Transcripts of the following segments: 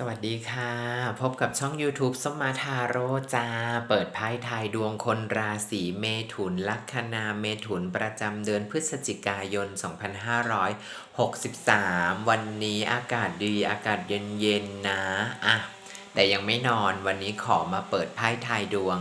สวัสดีค่ะ พบกับช่อง YouTube สมมาทาโรจ้าเปิดไพ่ทายดวงคนราศีเมถุน ลัคนาเมถุนประจำเดือนพฤศจิกายน 2563 วันนี้อากาศดีอากาศเย็นๆนะ อะ แต่ยังไม่นอนวันนี้ขอมาเปิดไพ่ทายดวง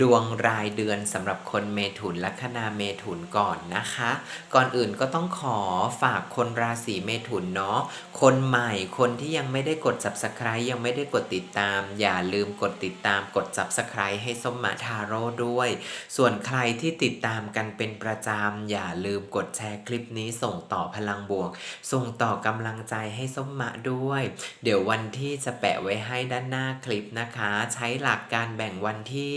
ดวงรายเดือนสำหรับคนเมถุนลัคนาเมถุนก่อนนะคะ ก่อนอื่นก็ต้องขอฝากคนราศีเมถุนเนาะคนใหม่คนที่ยังไม่ได้กด subscribe ยังไม่ได้กดติดตาม อย่าลืมกดติดตามกด subscribe ให้ส้มมาทาโร่ด้วย ส่วนใครที่ติดตามกันเป็นประจำอย่าลืมกดแชร์คลิปนี้ส่งต่อพลังบวก ส่งต่อกำลังใจให้ส้มมะด้วย เดี๋ยววันที่จะแปะไว้ให้ด้านหน้าคลิปนะคะ ใช้หลักการแบ่งวันที่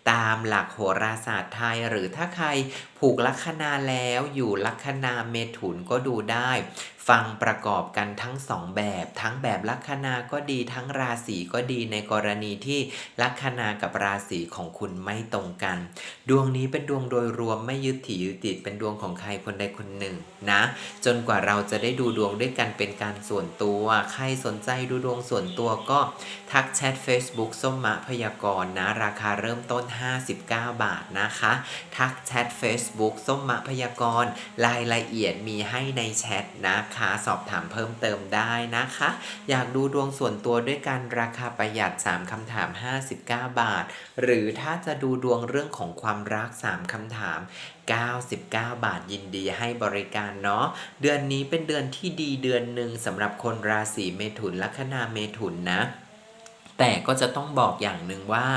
ตามหลักโหราศาสตร์ไทย หรือถ้าใครผูกลัคนาแล้วอยู่ลัคนาเมถุนก็ดูได้ ฟังประกอบกันทั้งสองแบบ ทั้งแบบลัคนาก็ดีทั้งราศีก็ดีในกรณีที่ลัคนากับราศีของคุณไม่ตรงกัน ดวงนี้เป็นดวงโดยรวมไม่ยึดถือยึดติดเป็นดวงของใครคนใดคนหนึ่งนะ จนกว่าเราจะได้ดูดวงด้วยกันเป็นการส่วนตัว ใครสนใจดูดวงส่วนตัวก็ทักแชท Facebook ส้มมะพยากรณ์นะ ราคาเริ่มต้น59 บาทนะคะ ทักแชท Facebook ส้มมะพยากรรายละเอียดมีให้ในแชทนะคะ สอบถามเพิ่มเติมได้นะคะ อยากดูดวงส่วนตัวด้วยกันราคาประหยัด 3 คำถาม 59 บาท หรือถ้าจะดูดวงเรื่องของความรัก 3 คำถาม99 บาทยินดีให้บริการเนาะเดือนนี้เป็นเดือนที่ดีเดือนหนึ่งสำหรับคนราศีเมถุนลัคนาเมถุนนะ แต่ก็จะต้องบอกอย่างหนึ่งว่า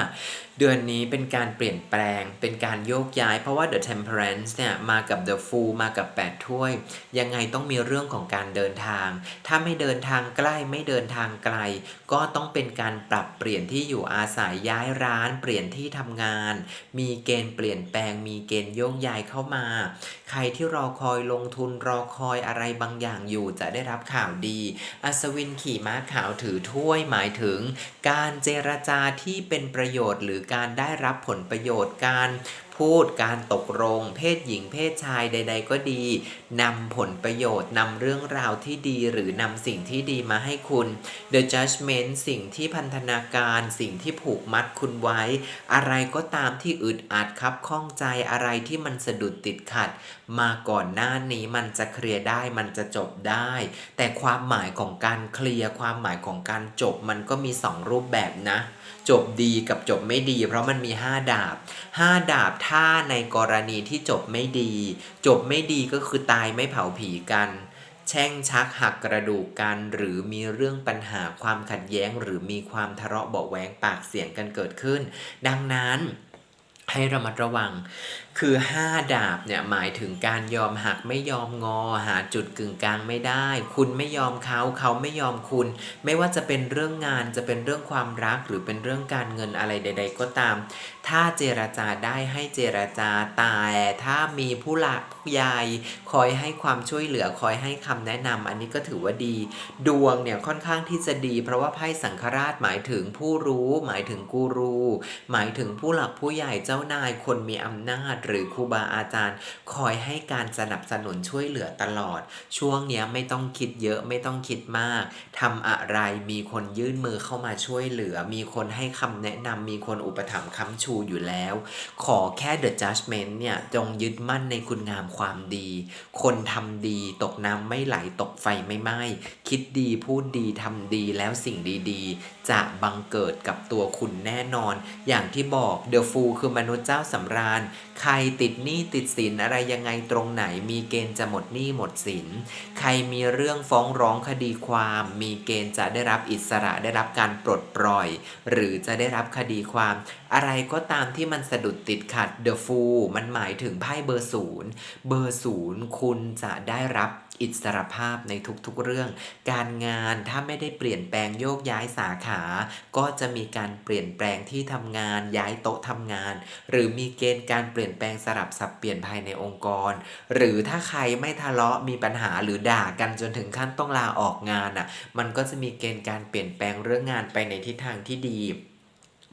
เดือนนี้เป็นการเปลี่ยนแปลง เป็นการโยกย้าย เพราะว่า The Temperance เนี่ยมากับ The Fool มากับ 8 ถ้วย ยังไงต้องมีเรื่องของการเดินทาง ถ้าไม่เดินทางใกล้ไม่เดินทางไกล ก็ต้องเป็นการปรับเปลี่ยนที่อยู่อาศัยย้ายร้าน เปลี่ยนที่ทำงาน มีเกณฑ์เปลี่ยนแปลง มีเกณฑ์โยกย้ายเข้ามา ใครที่รอคอยลงทุนรอคอยอะไรบางอย่างอยู่จะได้รับข่าวดี อัศวินขี่ม้าขาวถือถ้วยหมายถึง การเจรจาที่เป็นประโยชน์หรือการได้รับผลประโยชน์การพูดการตกลงเพศหญิงเพศชายใด ๆ ก็ดีนำผลประโยชน์นำเรื่องราวที่ดีหรือนำสิ่งที่ดีมาให้คุณ The Judgment สิ่งที่พันธนาการสิ่งที่ผูกมัดคุณไว้ อะไรก็ตามที่อึดอัดครับข้องใจอะไรที่มันสะดุดติดขัด มาก่อนหน้านี้มันจะเคลียร์ได้มันจะจบได้ แต่ความหมายของการเคลียร์ความหมายของการจบมันก็มีสองรูปแบบนะ จบดีกับจบไม่ดี เพราะมันมี 5 ดาบ 5 ดาบถ้าในกรณีที่จบไม่ดี จบไม่ดีก็คือตายไม่เผาผีกัน แช่งชักหักกระดูกกัน หรือมีเรื่องปัญหาความขัดแย้ง หรือมีความทะเลาะเบาแหวงปากเสียงกันเกิดขึ้น ดังนั้นให้ระมัดระวัง คือ 5 ดาบเนี่ยหมายถึงการยอมหักไม่ยอมงอ หาจุดกึ่งกลางไม่ได้ คุณไม่ยอมเขาเขาไม่ยอมคุณ ไม่ว่าจะเป็นเรื่องงานจะเป็นเรื่องความรักหรือเป็นเรื่องการเงินอะไรใด ๆ ก็ตาม ถ้าเจรจาได้ให้เจรจาแต่ถ้ามีผู้หลักผู้ใหญ่คอยให้ความช่วยเหลือคอยให้คำแนะนำอันนี้ก็ถือว่าดี ดวงเนี่ยค่อนข้างที่จะดี เพราะว่าไพ่สังฆราชหมายถึงผู้รู้ หมายถึงกูรู หมายถึงผู้หลักผู้ใหญ่เจ้านายคนมีอำนาจหรือครูบาอาจารย์ คอยให้การสนับสนุนช่วยเหลือตลอด ช่วงเนี้ยไม่ต้องคิดเยอะไม่ต้องคิดมากทำอะไรมีคนยื่นมือเข้ามาช่วยเหลือ มีคนให้คำแนะนำมีคนอุปถัมภ์ค้ำชูอยู่แล้ว ขอแค่ The Judgment เนี่ยจงยึดมั่นในคุณงามความดี คนทำดีตกน้ำไม่ไหลตกไฟไม่ไหม้คิดดีพูดดีทำดีแล้วสิ่งดีๆ จะบังเกิดกับตัวคุณแน่นอน อย่างที่บอก The Fool คือมนุษย์เจ้าสำราญ ใครติดหนี้ติดสินอะไรยังไงตรงไหน มีเกณฑ์จะหมดหนี้หมดสิน ใครมีเรื่องฟ้องร้องคดีความ มีเกณฑ์จะได้รับอิสระได้รับการปลดปล่อย หรือจะได้รับคดีความ อะไรก็ตามที่มันสะดุดติดขัด The Fool มันหมายถึงไพ่เบอร์ศูนย์เบอร์ศูนย์คุณจะได้รับ อิสรภาพในทุกๆเรื่อง การงานถ้าไม่ได้เปลี่ยนแปลงโยกย้ายสาขา ก็จะมีการเปลี่ยนแปลงที่ทำงานย้ายโต๊ะทำงาน หรือมีเกณฑ์การเปลี่ยนแปลงสลับสับเปลี่ยนภายในองค์กร หรือถ้าใครไม่ทะเลาะมีปัญหาหรือด่ากันจนถึงขั้นต้องลาออกงานอะ มันก็จะมีเกณฑ์การเปลี่ยนแปลงเรื่องงานไปในทิศทางที่ดี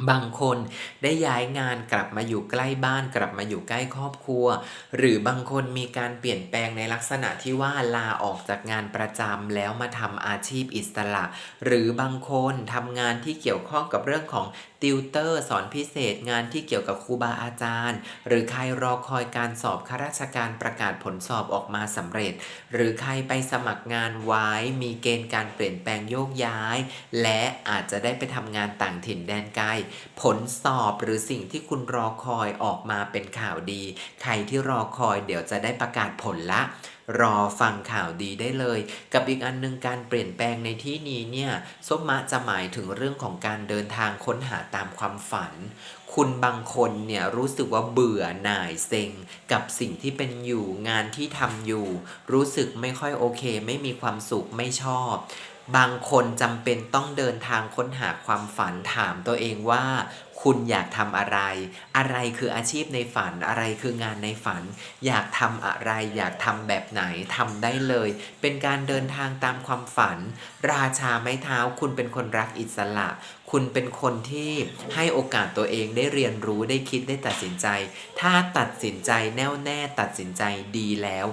บางคนได้ย้ายงานกลับมาอยู่ใกล้บ้านกลับมาอยู่ใกล้ครอบครัว หรือบางคนมีการเปลี่ยนแปลงในลักษณะที่ว่าลาออกจากงานประจำแล้วมาทำอาชีพอิสระ หรือบางคนทำงานที่เกี่ยวข้องกับเรื่องของ ติวเตอร์สอนพิเศษงานที่เกี่ยวกับครูบาอาจารย์ หรือใครรอคอยการสอบข้าราชการประกาศผลสอบออกมาสำเร็จ หรือใครไปสมัครงานไว้มีเกณฑ์การเปลี่ยนแปลงโยกย้าย และอาจจะได้ไปทำงานต่างถิ่นแดนไกลผลสอบหรือสิ่งที่คุณรอคอยออกมาเป็นข่าวดี ใครที่รอคอยเดี๋ยวจะได้ประกาศผลละ รอฟังข่าวดีได้เลย กับอีกอันหนึงการเปลี่ยนแปลงในที่นี้เนี่ยส้มมะจะหมายถึงเรื่องของการเดินทางค้นหาตามความฝัน คุณบางคนเนี่ยรู้สึกว่าเบื่อหน่ายเซ็ง กับสิ่งที่เป็นอยู่งานที่ทำอยู่ รู้สึกไม่ค่อยโอเค ไม่มีความสุขไม่ชอบบางคนจำเป็นต้องเดินทางค้นหาความฝันถามตัวเองว่า คุณอยากทำอะไร อะไรคืออาชีพในฝัน อะไรคืองานในฝัน อยากทำอะไร อยากทำแบบไหนทำได้เลย เป็นการเดินทางตามความฝัน ราชาไม้เท้าคุณเป็นคนรักอิสระ คุณเป็นคนที่ให้โอกาสตัวเองได้เรียนรู้ได้คิดได้ตัดสินใจ ถ้าตัดสินใจแน่วแน่ตัดสินใจดีแล้ว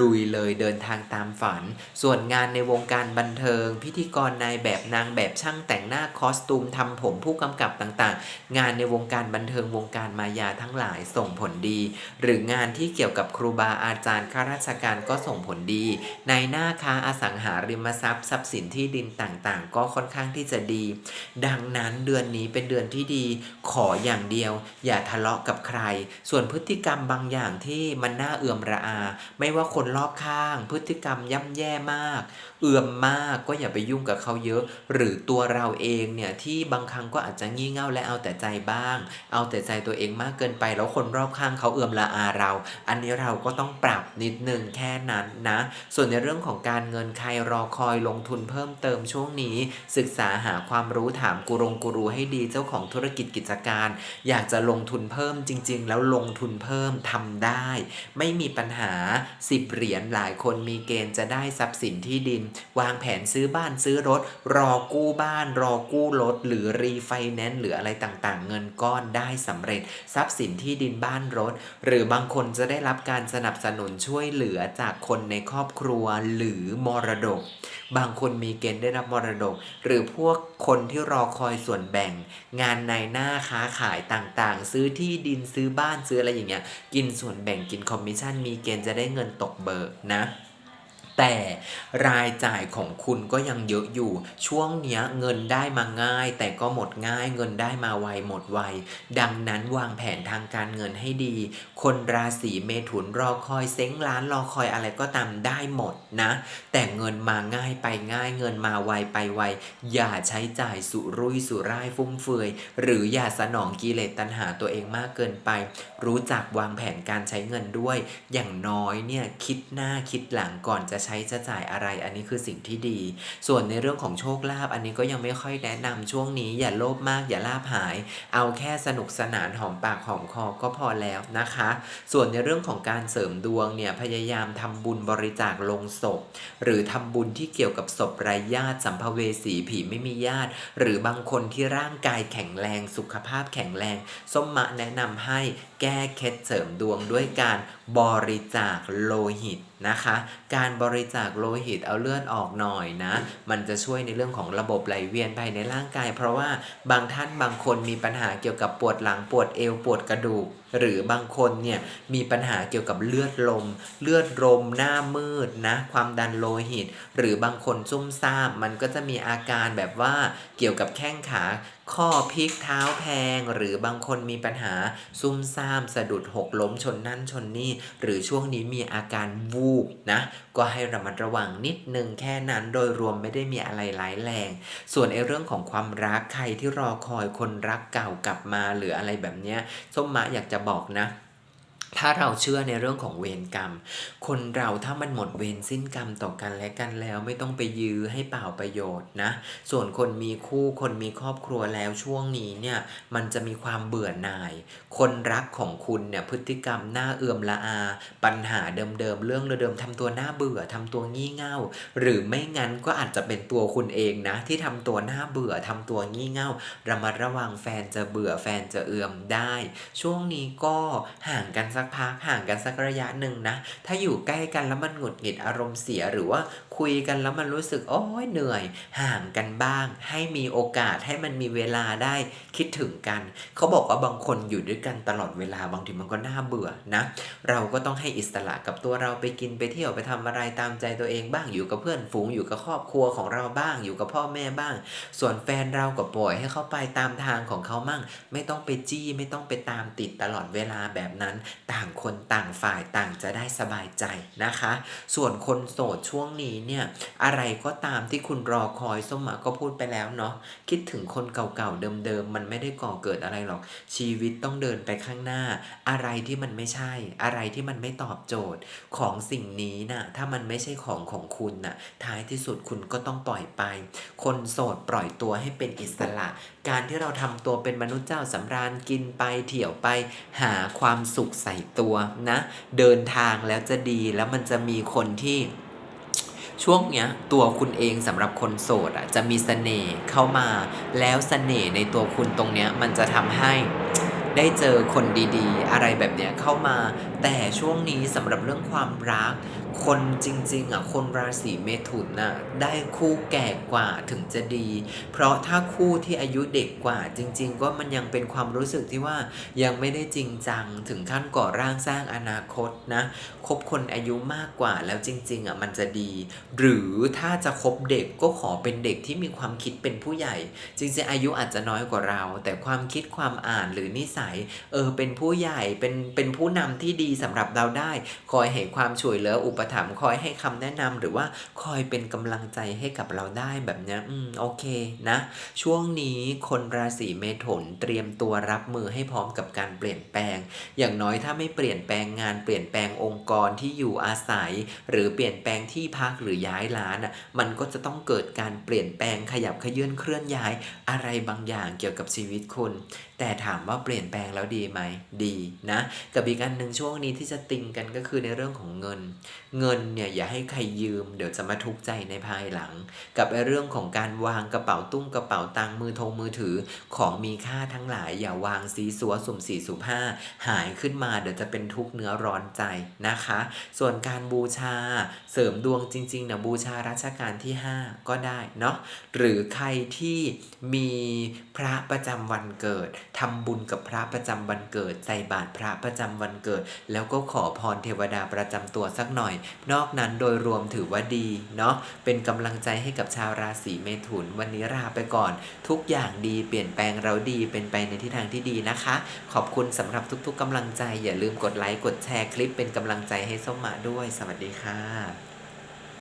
ลุยเลยเดินทางตามฝัน ส่วนงานในวงการบันเทิง พิธีกรนายแบบนางแบบช่างแต่งหน้าคอสตูมทำผมผู้กำกับต่างๆ งานในวงการบันเทิงวงการมายาทั้งหลายส่งผลดี หรืองานที่เกี่ยวกับครูบาอาจารย์ข้าราชการก็ส่งผลดี ในหน้าค้าอสังหาริมทรัพย์ทรัพย์สินที่ดินต่างๆ ก็ค่อนข้างที่จะดีดังังนั้นเดือนนี้เป็นเดือนที่ดีขออย่างเดียว อย่าทะเลาะกับใคร ส่วนพฤติกรรมบางอย่างที่มันน่าเอื่อมระอา ไม่ว่าคนรอบข้าง พฤติกรรมย่ำแย่มาก เอื่อมมากก็อย่าไปยุ่งกับเขาเยอะ หรือตัวเราเองเนี่ยที่บางครั้งก็อาจจะงี่เง่าและเอาแต่ใจบ้าง เอาแต่ใจตัวเองมากเกินไป แล้วคนรอบข้างเขาเอื่อมละอาเรา อันนี้เราก็ต้องปรับนิดนึงแค่นั้นนะ ส่วนในเรื่องของการเงินใครรอคอยลงทุนเพิ่มเติมช่วงนี้ ศึกษาหาความรู้ถามกูรงกูรูให้ดีเจ้าของธุรกิจกิจการ อยากจะลงทุนเพิ่มจริง ๆ แล้วลงทุนเพิ่มทำได้ ไม่มีปัญหา 10 เหรียญหลายคนมีเกณฑ์จะได้ทรัพย์สินที่ดิน วางแผนซื้อบ้านซื้อรถ รอกู้บ้าน รอกู้รถ หรือรีไฟแนนซ์หรืออะไรต่างๆ เงินก้อนได้สำเร็จ ทรัพย์สินที่ดินบ้านรถ หรือบางคนจะได้รับการสนับสนุนช่วยเหลือจากคนในครอบครัวหรือมรดกบางคนมีเกณฑ์ได้รับมรดก หรือพวกคนที่รอคอยส่วนแบ่ง งานในหน้าค้าขายต่างๆ ซื้อที่ดินซื้อบ้านซื้ออะไรอย่างเงี้ยกินส่วนแบ่งกินคอมมิชชั่นมีเกณฑ์จะได้เงินตกเบิกนะ แต่รายจ่ายของคุณก็ยังเยอะอยู่ ช่วงเนี้ยเงินได้มาง่าย แต่ก็หมดง่ายเงินได้มาไวหมดไว ดังนั้นวางแผนทางการเงินให้ดี คนราศีเมถุนรอคอยเซ้งล้านรอคอยอะไรก็ตามได้หมดนะ แต่เงินมาง่ายไปง่ายเงินมาไวไปไว อย่าใช้จ่ายสุรุ่ยสุร่ายฟุ่มเฟือย หรืออย่าสนองกิเลสตัณหาตัวเองมากเกินไป รู้จักวางแผนการใช้เงินด้วย อย่างน้อยเนี่ยคิดหน้าคิดหลังก่อนจะใช้จะจ่ายอะไร อันนี้คือสิ่งที่ดี ส่วนในเรื่องของโชคลาภอันนี้ก็ยังไม่ค่อยแนะนำช่วงนี้ อย่าโลภมากอย่าลาภหาย เอาแค่สนุกสนานหอมปากหอมคอก็พอแล้วนะคะ ส่วนในเรื่องของการเสริมดวงเนี่ยพยายามทำบุญบริจาคลงศพ หรือทำบุญที่เกี่ยวกับศพไร้ญาติสัมภเวสีผีไม่มีญาติ หรือบางคนที่ร่างกายแข็งแรงสุขภาพแข็งแรงส้มมะแนะนำให้แก้เคล็ดเสริมดวงด้วยการบริจาคโลหิตนะคะ การบริจาคโลหิตเอาเลือดออกหน่อยนะ มันจะช่วยในเรื่องของระบบไหลเวียนภายในร่างกาย เพราะว่าบางท่านบางคนมีปัญหาเกี่ยวกับปวดหลังปวดเอวปวดกระดูก หรือบางคนเนี่ยมีปัญหาเกี่ยวกับเลือดลม เลือดลมหน้ามืดนะ ความดันโลหิต หรือบางคนซุ่มซ่ามมันก็จะมีอาการแบบว่าเกี่ยวกับแข้งขา ข้อพลิกเท้าแพง หรือบางคนมีปัญหาซุ่มซ่ามสะดุดหกล้มชนนั่นชนนี่ หรือช่วงนี้มีอาการวูบนะ ก็ให้ระมัดระวังนิดนึงแค่นั้นโดยรวมไม่ได้มีอะไรร้ายแรง ส่วนไอ้เรื่องของความรักใครที่รอคอยคนรักเก่ากลับมาหรืออะไรแบบเนี้ยส้มมะอยากจะบอกนะ ถ้าเราเชื่อในเรื่องของเวรกรรม คนเราถ้ามันหมดเวรสิ้นกรรมต่อกันและกันแล้วไม่ต้องไปยื้อให้เปล่าประโยชน์นะ ส่วนคนมีคู่คนมีครอบครัวแล้วช่วงนี้เนี่ยมันจะมีความเบื่อหน่าย คนรักของคุณเนี่ยพฤติกรรมน่าเอื่อมละอา ปัญหาเดิมๆเรื่องเดิมๆทำตัวน่าเบื่อทำตัวงี่เง่า หรือไม่งั้นก็อาจจะเป็นตัวคุณเองนะที่ทำตัวน่าเบื่อทำตัวงี่เง่าระมัดระวังแฟนจะเบื่อแฟนจะเอื่อมได้ ช่วงนี้ก็ห่างกันสักพักห่างกันสักระยะหนึ่งนะ ถ้าอยู่ใกล้กันแล้วมันหงุดหงิดอารมณ์เสียหรือว่าคุยกันแล้วมันรู้สึกโอ้ยเหนื่อย ห่างกันบ้าง ให้มีโอกาสให้มันมีเวลาได้คิดถึงกัน เขาบอกว่าบางคนอยู่ด้วยกันตลอดเวลาบางทีมันก็น่าเบื่อนะ เราก็ต้องให้อิสระกับตัวเราไปกินไปเที่ยวไปทำอะไรตามใจตัวเองบ้างอยู่กับเพื่อนฝูงอยู่กับครอบครัวของเราบ้าง อยู่กับพ่อแม่บ้าง ส่วนแฟนเราก็ปล่อยให้เขาไปตามทางของเขามั่ง ไม่ต้องไปจี้ไม่ต้องไปตามติดตลอดเวลาแบบนั้นต่างคนต่างฝ่ายต่างจะได้สบายใจนะคะ ส่วนคนโสดช่วงนี้เนี่ยอะไรก็ตามที่คุณรอคอยส้มหมาก็พูดไปแล้วเนาะคิดถึงคนเก่าๆเดิมๆมันไม่ได้ก่อเกิดอะไรหรอก ชีวิตต้องเดินไปข้างหน้า อะไรที่มันไม่ใช่ อะไรที่มันไม่ตอบโจทย์ของสิ่งนี้น่ะถ้ามันไม่ใช่ของของคุณน่ะท้ายที่สุดคุณก็ต้องปล่อยไป คนโสดปล่อยตัวให้เป็นอิสระ การที่เราทำตัวเป็นมนุษย์เจ้าสำราญกินไปเที่ยวไป หาความสุขใส่ตัวนะ เดินทางแล้วจะดีแล้วมันจะมีคนที่ช่วงเนี้ยตัวคุณเองสำหรับคนโสดอะจะมีเสน่ห์เข้ามาแล้วเสน่ห์ในตัวคุณตรงเนี้ยมันจะทำให้ได้เจอคนดีๆ อะไรแบบเนี้ยเข้ามา แต่ช่วงนี้สำหรับเรื่องความรัก คนจริงๆอะคนราศีเมถุนน่ะได้คู่แก่กว่าถึงจะดี เพราะถ้าคู่ที่อายุเด็กกว่าจริง ๆ ก็มันยังเป็นความรู้สึกที่ว่ายังไม่ได้จริงจังถึงขั้นก่อร่างสร้างอนาคตนะคบคนอายุมากกว่าแล้วจริงๆอะมันจะดี หรือถ้าจะคบเด็กก็ขอเป็นเด็กที่มีความคิดเป็นผู้ใหญ่ จริงๆอายุอาจจะน้อยกว่าเรา แต่ความคิดความอ่านหรือนิสัยเออเป็นผู้ใหญ่เป็นเป็นผู้นำที่ดีสำหรับเราได้ คอยให้ความช่วยเหลืออุปถัมคอยให้คำแนะนำหรือว่าคอยเป็นกำลังใจให้กับเราได้แบบนี้อืมโอเคนะ ช่วงนี้คนราศีเมถุนเตรียมตัวรับมือให้พร้อมกับการเปลี่ยนแปลง อย่างน้อยถ้าไม่เปลี่ยนแปลงงานเปลี่ยนแปลงองค์กรที่อยู่อาศัย หรือเปลี่ยนแปลงที่พักหรือย้ายร้านอะมันก็จะต้องเกิดการเปลี่ยนแปลงขยับขยื่นเคลื่อนย้ายอะไรบางอย่างเกี่ยวกับชีวิตคุณ แต่ถามว่าเปลี่ยนแปลงแล้วดีไหมดีนะ กับอีกอันหนึ่งช่วงนี้ที่จะติงกันก็คือในเรื่องของเงินเงินเนี่ยอย่าให้ใครยืม เดี๋ยวจะมาทุกข์ใจในภายหลัง กับเรื่องของการวางกระเป๋าตุ้งกระเป๋าตังมือทงมือถือของมีค่าทั้งหลายอย่าวางซีซัวสุ่มสี่สุ่มห้าหายขึ้นมาเดี๋ยวจะเป็นทุกข์เนื้อร้อนใจนะคะ ส่วนการบูชาเสริมดวงจริงๆนะบูชารัชกาลที่ 5 ก็ได้เนาะหรือใครที่มีพระประจำวันเกิดทำบุญกับพระประจำวันเกิด ใส่บาตรพระประจำวันเกิด แล้วก็ขอพรเทวดาประจำตัวสักหน่อยนอกนั้นโดยรวมถือว่าดีเนาะเป็นกำลังใจให้กับชาวราศีเมถุน วันนี้ลาไปก่อน ทุกอย่างดีเปลี่ยนแปลงเราดีเป็นไปในทิศทางที่ดีนะคะ ขอบคุณสำหรับทุกๆกำลังใจ อย่าลืมกดไลค์กดแชร์คลิปเป็นกำลังใจให้ส้มมาด้วย สวัสดีค่ะ